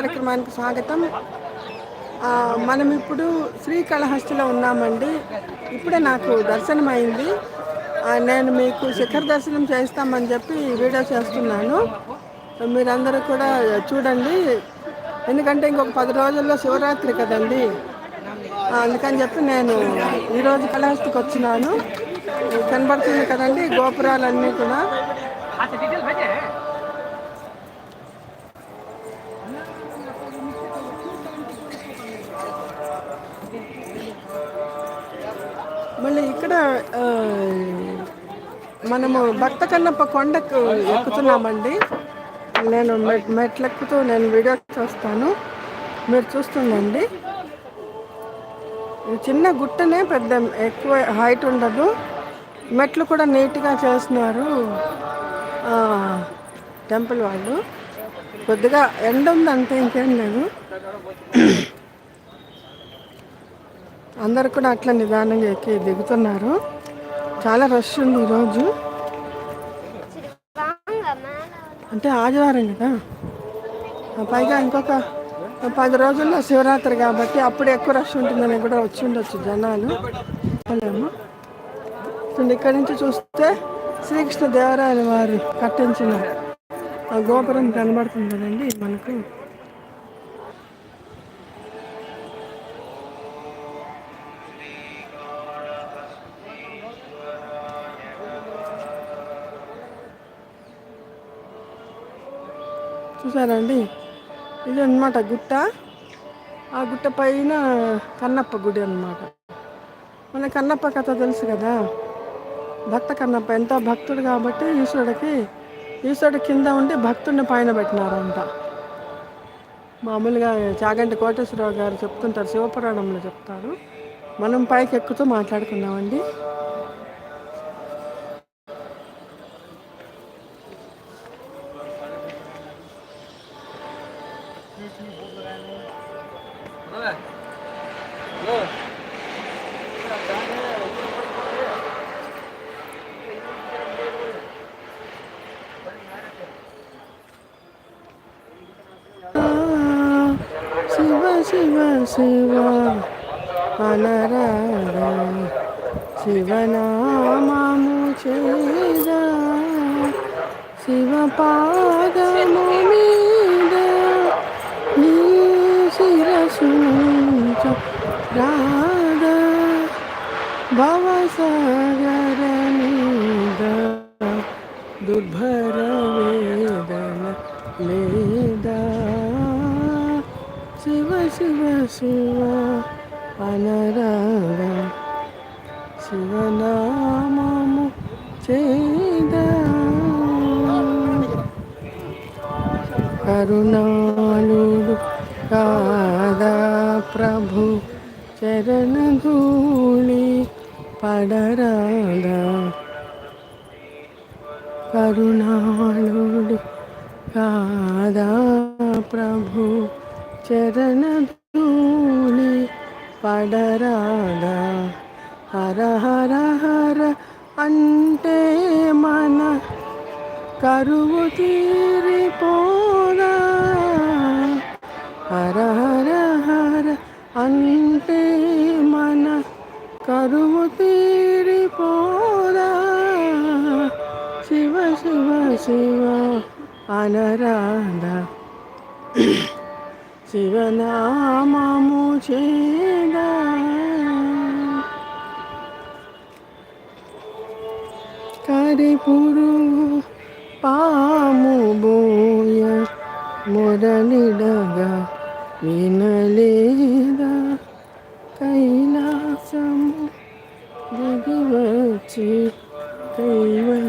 కార్యక్రమానికి స్వాగతం. మనం ఇప్పుడు శ్రీకాళహస్తిలో ఉన్నామండి. ఇప్పుడే నాకు దర్శనం అయింది నేను మీకు శిఖర దర్శనం చేస్తామని చెప్పి వీడియో చేస్తున్నాను. మీరందరూ కూడా చూడండి. ఎందుకంటే ఇంకొక పది రోజుల్లో శివరాత్రి కదండి. అందుకని చెప్పి నేను ఈరోజు కళహస్తికి వచ్చినాను. కనబడుతుంది కదండి గోపురాలన్నీ కూడా. మళ్ళీ ఇక్కడ మనము భక్త కన్నప్ప కొండకు ఎక్కుతున్నామండి. నేను మెట్లెక్కుతూ నేను వీడియో చూస్తాను. మీరు చూస్తుండండి. చిన్న గుట్టనే పెద్ద ఎక్కువ హైట్ ఉండదు. మెట్లు కూడా నీట్గా చేస్తున్నారు టెంపుల్ వాళ్ళు. కొద్దిగా ఎండ ఉంది ఇంకేం లేదు. అందరు కూడా అట్లా నిదానంగా ఎక్కి దిగుతున్నారు. చాలా రష్ ఉంది ఈరోజు. అంటే ఆదివారం కదా? పైగా ఇంకొక పది రోజుల్లో శివరాత్రి కాబట్టి అప్పుడు ఎక్కువ రష్ ఉంటుందని కూడా వచ్చి ఉండొచ్చు జనాలు. ఇక్కడి నుంచి చూస్తే శ్రీకృష్ణ దేవరాయల వారు కట్టించిన ఆ గోపురం కనబడుతుంది కదండి మనకు. చూసారండి? ఇది అనమాట గుట్ట. ఆ గుట్ట పైన కన్నప్ప గుడి అనమాట మన కన్నప్ప కథ తెలుసు కదా? భక్త కన్నప్ప. ఎంత భక్తుడు కాబట్టి ఈశ్వరుడికి ఈశ్వరుడు కింద ఉండి భక్తుడిని పైన పెట్టినారంట. మామూలుగా చాగంటి కోటేశ్వరరావు గారు చెప్తుంటారు శివపురాణంలో చెప్తారు. మనం పైకి ఎక్కుతూ మాట్లాడుకున్నామండి శివనామము చేద శివ పాదము మీద నీ శిరసు రాధ భవసాగర మీద దుర్భర వేదన లేదా శివ శివ శివ అనరాగ శివనామము చేద. కరుణాలుడు కాదా ప్రభు చరణధూళి పడరాదా. కరుణాళుడు కాదా ప్రభు చరణధూళి పడరాదా. హర హర హర అంటే మన కరువు తీరిపోదా హర హర హర అంటే మన కరువు తీరిపోదా శివ శివ శివ అనరాధ శివనామము చే కరిపురుగు పాము బోయ మురళిడగా వినలేదా? కైలాసము దిగి వచ్చి కైవలేదా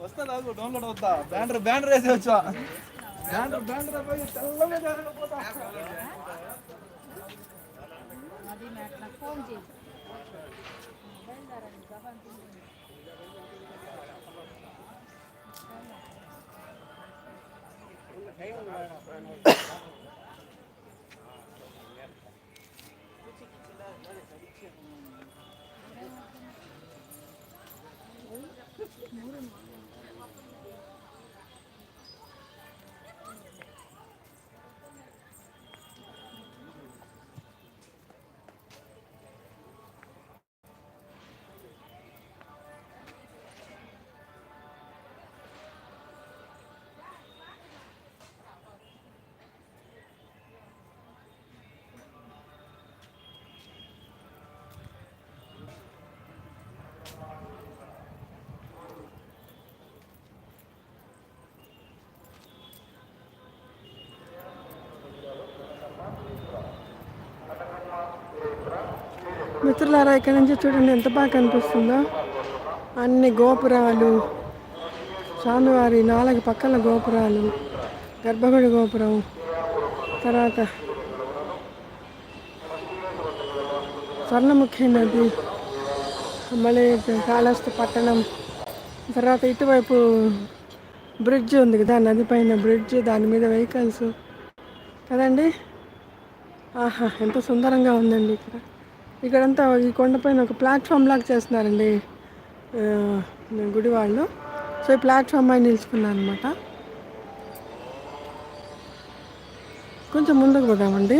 వస్తా డౌన్లోడ్ అవుతా బ్యానర్ బ్యానర్ వేసి వచ్చా బ్యాండర్ బ్యాండర్ తెల్లగా thấy không? మిత్రులారా ఇక్కడ నుంచి చూడండి ఎంత బాగా కనిపిస్తుందో. అన్ని గోపురాలు స్వామివారి నాలుగు పక్కల గోపురాలు గర్భగుడి గోపురం తర్వాత స్వర్ణముఖి నది మళ్ళీ కాళహస్తి పట్టణం తర్వాత ఇటువైపు బ్రిడ్జ్ ఉంది కదా నది పైన బ్రిడ్జ్ దాని మీద వెహికల్స్. కదండి? ఆహా ఎంత సుందరంగా ఉందండి ఇక్కడ. ఇక్కడంతా ఈ కొండపైన ఒక ప్లాట్ఫామ్ లాగా చేస్తున్నారండి గుడి వాళ్ళు సో ఈ ప్లాట్ఫామ్ పైన నిలుచుకున్నాను అనమాట కొంచెం ముందుకు పోదామండి.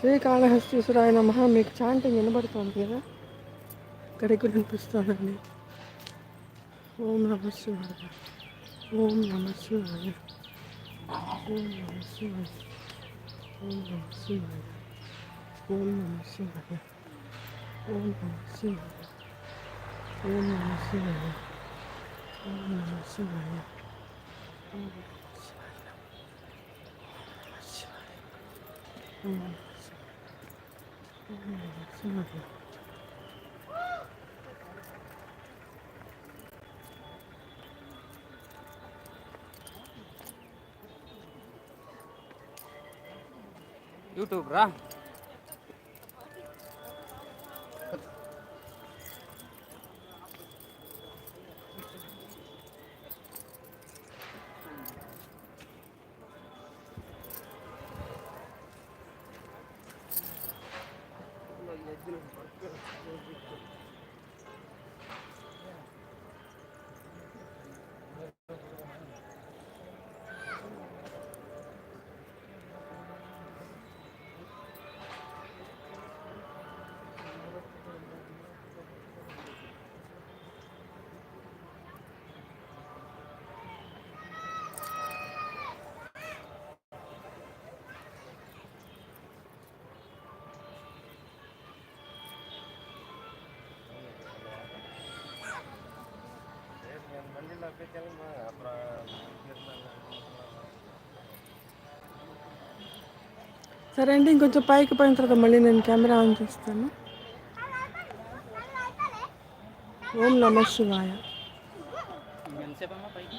శ్రీకాళహస్తీశ్వరాయ నమః మీకు చాంటింగ్ వినబడుతుంది కదా? ఇక్కడికి కూడా వినిపిస్తుందండి ఓం నమ శివాయ ఓం నమ శివాయ ఓం నమ శివాయ ఓం నమ శివాయ. オンナムシガヤオンナユーーブラ సరే అండి ఇంకొంచెం పైకి పోయిన తర్వాత మళ్ళీ నేను కెమెరా ఆన్ చేస్తాను ఓం నమ శివాయ ఎంతసేపు అమ్మా పైకి